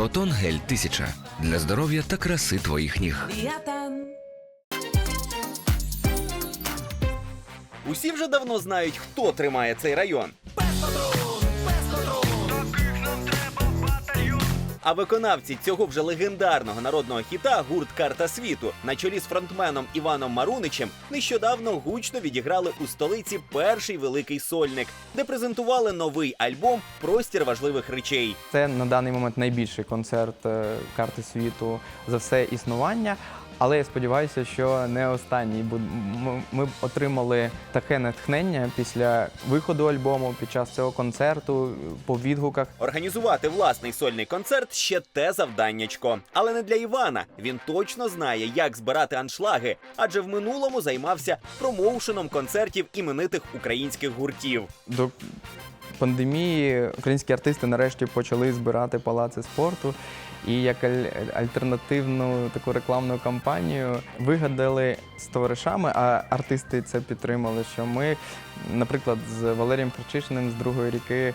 Біотон гель 1000 для здоров'я та краси твоїх ніг. Усі вже давно знають, хто тримає цей район. А виконавці цього вже легендарного народного хіта гурт Карта світу на чолі з фронтменом Іваном Маруничем нещодавно гучно відіграли у столиці перший великий сольник, де презентували новий альбом Простір важливих речей. Це на даний момент найбільший концерт е, карти світу за все існування. Але я сподіваюся, що не останній. Ми отримали таке натхнення після виходу альбому, під час цього концерту, по відгуках. Організувати власний сольний концерт ще те завданнячко. Але не для Івана. Він точно знає, як збирати аншлаги, адже в минулому займався промоушеном концертів іменитих українських гуртів. До пандемії українські артисти нарешті почали збирати палаци спорту. І як аль- альтернативну таку рекламну кампанію вигадали з товаришами, а артисти це підтримали. Що ми, наприклад, з Валерієм Харчишиним з другої ріки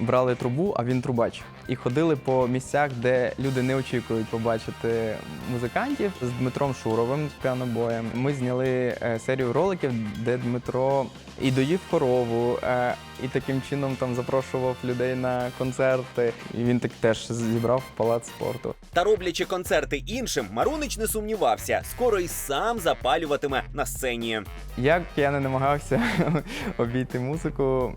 брали трубу, а він трубач. І ходили по місцях, де люди не очікують побачити музикантів з Дмитром Шуровим з піанобоєм. Ми зняли е, серію роликів, де Дмитро і доїв корову, е, і таким чином там запрошував людей на концерти. І він так теж зібрав палац спорту. Та роблячи концерти іншим, Марунич не сумнівався, скоро й сам запалюватиме на сцені. Як я не намагався обійти музику,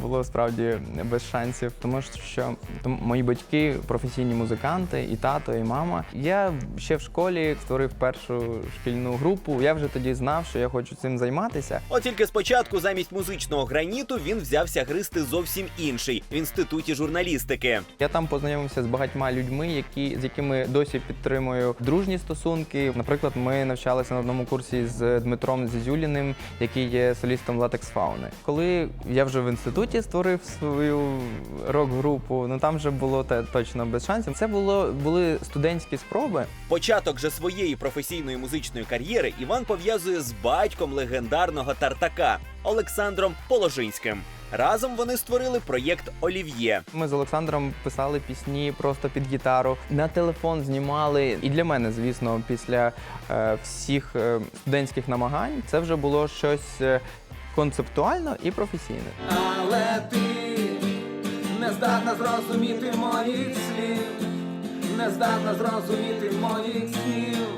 було справді без шансів, тому що тому мої батьки професійні музиканти, і тато, і мама. Я ще в школі створив першу шкільну групу. Я вже тоді знав, що я хочу цим займатися. От тільки спочатку замість музичного граніту він взявся гристи зовсім інший в інституті журналістики. Я там познайомився з багатьма людьми, які з якими досі підтримую дружні стосунки. Наприклад, ми навчалися на одному курсі з Дмитром Зізюліним, який є солістом Латекс Фауни. Коли я вже в інституті створив свою рок-групу, ну там вже було те точно без шансів. Це було були студентські спроби. Початок же своєї професійної музичної кар'єри Іван пов'язує з батьком легендарного тартака Олександром Положинським. Разом вони створили проєкт Олів'є. Ми з Олександром писали пісні просто під гітару. На телефон знімали. І для мене, звісно, після е, всіх е, студентських намагань це вже було щось е, концептуально і професійне. Але ти не здатна зрозуміти моїх слів, не здатна зрозуміти моїх снів,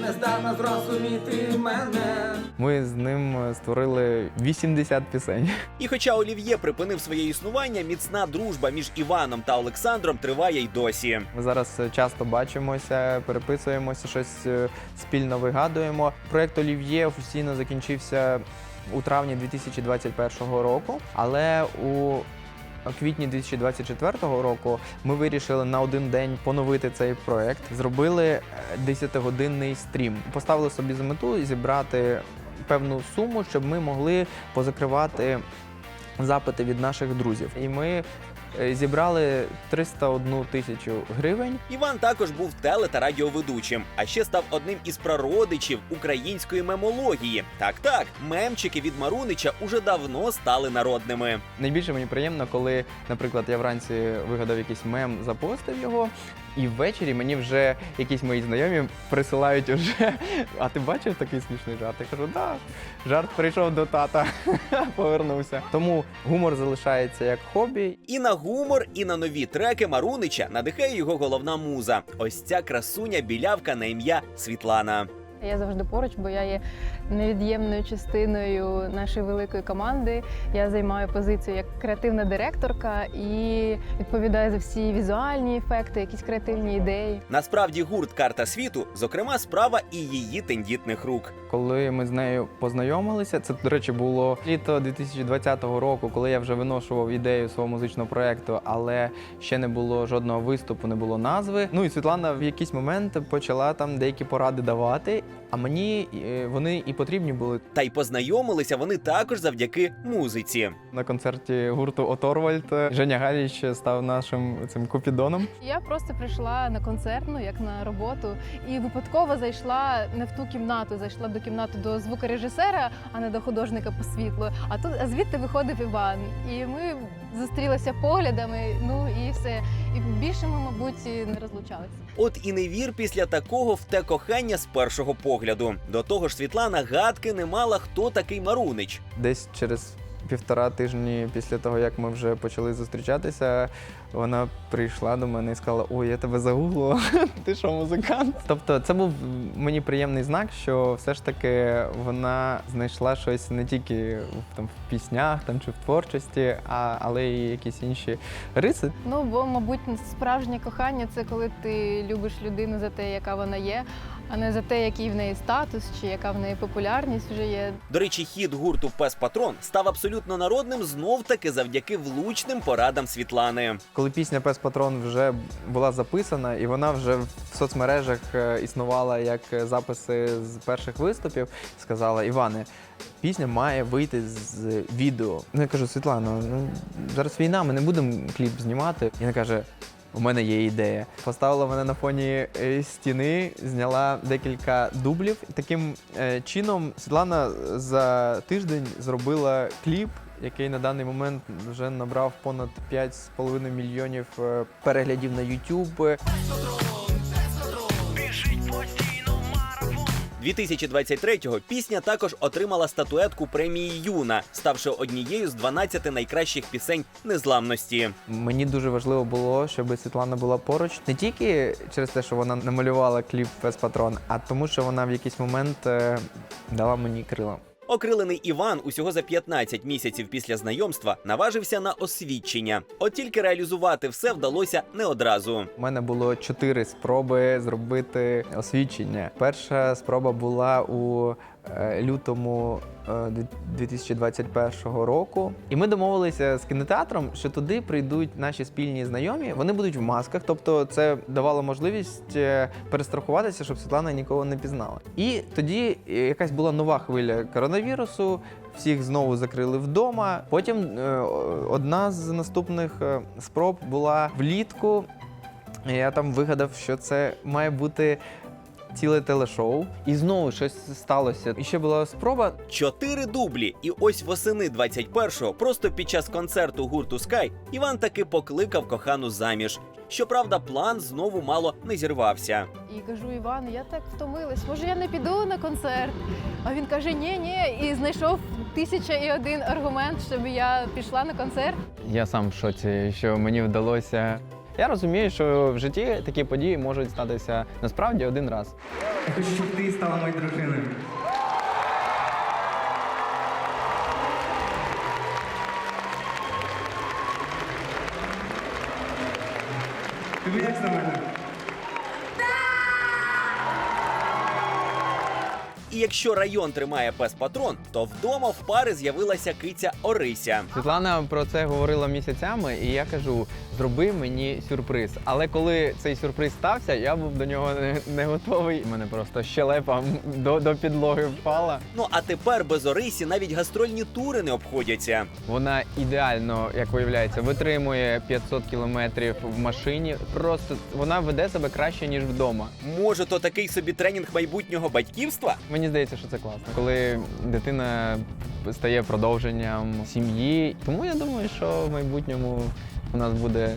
не здатна зрозуміти мене. Ми з ним е, створили 80 пісень. І хоча Олів'є припинив своє існування, міцна дружба між Іваном та Олександром триває й досі. Ми зараз е, часто бачимося, переписуємося, щось е, спільно вигадуємо. Проект Олів'є офіційно закінчився у травні 2021 року, але у квітні 2024 року ми вирішили на один день поновити цей проект. Зробили е, 10-годинний стрім. Поставили собі за мету зібрати певну суму, щоб ми могли позакривати запити від наших друзів. І ми зібрали 301 тисячу гривень. Іван також був теле та радіоведучим, а ще став одним із прародичів української мемології. Так, так, мемчики від Марунича уже давно стали народними. Найбільше мені приємно, коли, наприклад, я вранці вигадав якийсь мем, запостив його, і ввечері мені вже якісь мої знайомі присилають уже. А ти бачив такий смішний жарт? Я кажу, так, жарт прийшов до тата, повернувся. Тому гумор залишається як хобі. І на гумор, і на нові треки Марунича надихає його головна муза. Ось ця красуня білявка на ім'я Світлана. Я завжди поруч, бо я є невід'ємною частиною нашої великої команди. Я займаю позицію як креативна директорка і відповідаю за всі візуальні ефекти, якісь креативні ідеї. Насправді гурт Карта світу, зокрема, справа і її тендітних рук. Коли ми з нею познайомилися, це, до речі, було літо 2020 року, коли я вже виношував ідею свого музичного проєкту, але ще не було жодного виступу, не було назви. Ну і Світлана в якийсь момент почала там деякі поради давати. А мені е, вони і потрібні були Та й познайомилися вони також завдяки музиці. на концерті гурту Оторвальд. Женя Галіч став нашим цим купідоном. Я просто прийшла на концерт, ну як на роботу, і випадково зайшла не в ту кімнату, зайшла до кімнати до звукорежисера, а не до художника по світлу. А тут а звідти виходив Іван. І ми зустрілися поглядами. Ну і все. І більше ми, мабуть, і не розлучалися. От і не вір після такого в те кохання з першого погляду. До того ж, Світлана гадки не мала, хто такий Марунич. Десь через півтора тижні після того, як ми вже почали зустрічатися, вона прийшла до мене і сказала: Ой, я тебе загуглила, ти що, музикант? Тобто, це був мені приємний знак, що все ж таки вона знайшла щось не тільки в, там, в піснях там, чи в творчості, а, але й якісь інші риси. Ну, бо, мабуть, справжнє кохання це коли ти любиш людину за те, яка вона є, а не за те, який в неї статус чи яка в неї популярність вже є. До речі, хід гурту Пес Патрон став абсолютно народним знов таки завдяки влучним порадам Світлани. Коли пісня Пес Патрон вже була записана, і вона вже в соцмережах е, існувала як записи з перших виступів, сказала Іване, пісня має вийти з відео. Ну я кажу, Світлано, ну зараз війна, ми не будемо кліп знімати. І вона каже. У мене є ідея. Поставила мене на фоні е, стіни, зняла декілька дублів. Таким е, чином Світлана за тиждень зробила кліп, який на даний момент вже набрав понад 5,5 мільйонів е, переглядів на YouTube. 2023-го пісня також отримала статуетку премії Юна, ставши однією з 12 найкращих пісень незламності. Мені дуже важливо було, щоб Світлана була поруч не тільки через те, що вона намалювала кліп Пес Патрон, а тому, що вона в якийсь момент е, дала мені крила. Окрилений Іван усього за 15 місяців після знайомства наважився на освідчення. От тільки реалізувати все вдалося не одразу. У мене було чотири спроби зробити освідчення. Перша спроба була у лютому е, 2021 року. І ми домовилися з кінотеатром, що туди прийдуть наші спільні знайомі. Вони будуть в масках, тобто це давало можливість е, перестрахуватися, щоб Світлана нікого не пізнала. І тоді е, якась була нова хвиля коронавірусу. Всіх знову закрили вдома. Потім е, одна з наступних е, спроб була влітку. Я там вигадав, що це має бути ціле телешоу. І знову щось сталося. І ще була спроба. Чотири дублі, і ось восени 21-го, просто під час концерту гурту Sky, Іван таки покликав кохану заміж. Щоправда, план знову мало не зірвався. І кажу, Іван, я так втомилась, може я не піду на концерт. А він каже: ні, ні, і знайшов тисяча і один аргумент, щоб я пішла на концерт. Я сам в шоці, що мені вдалося. Я розумію, що в житті такі події можуть статися насправді один раз. Я хочу, щоб ти стала моєю дружиною. Ти як на мене? І якщо район тримає пес патрон, то вдома в пари з'явилася киця Орися. Світлана про це говорила місяцями, і я кажу: зроби мені сюрприз. Але коли цей сюрприз стався, я був до нього не, не готовий. У мене просто щелепа до, до підлоги впала. Ну а тепер без Орисі навіть гастрольні тури не обходяться. Вона ідеально, як виявляється, витримує 500 кілометрів в машині. Просто вона веде себе краще ніж вдома. Може, то такий собі тренінг майбутнього батьківства? Мені здається, що це класно, коли дитина стає продовженням сім'ї. Тому я думаю, що в майбутньому у нас буде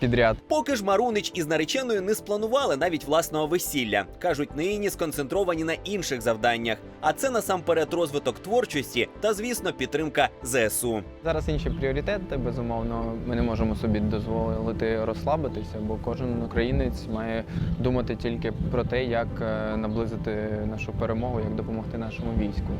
підряд. Поки ж Марунич із нареченою не спланували навіть власного весілля. кажуть, нині сконцентровані на інших завданнях. А це насамперед розвиток творчості та, звісно, підтримка ЗСУ. Зараз інші пріоритети. Безумовно, ми не можемо собі дозволити розслабитися, бо кожен українець має думати тільки про те, як е, наблизити нашу перемогу, як допомогти нашому війську.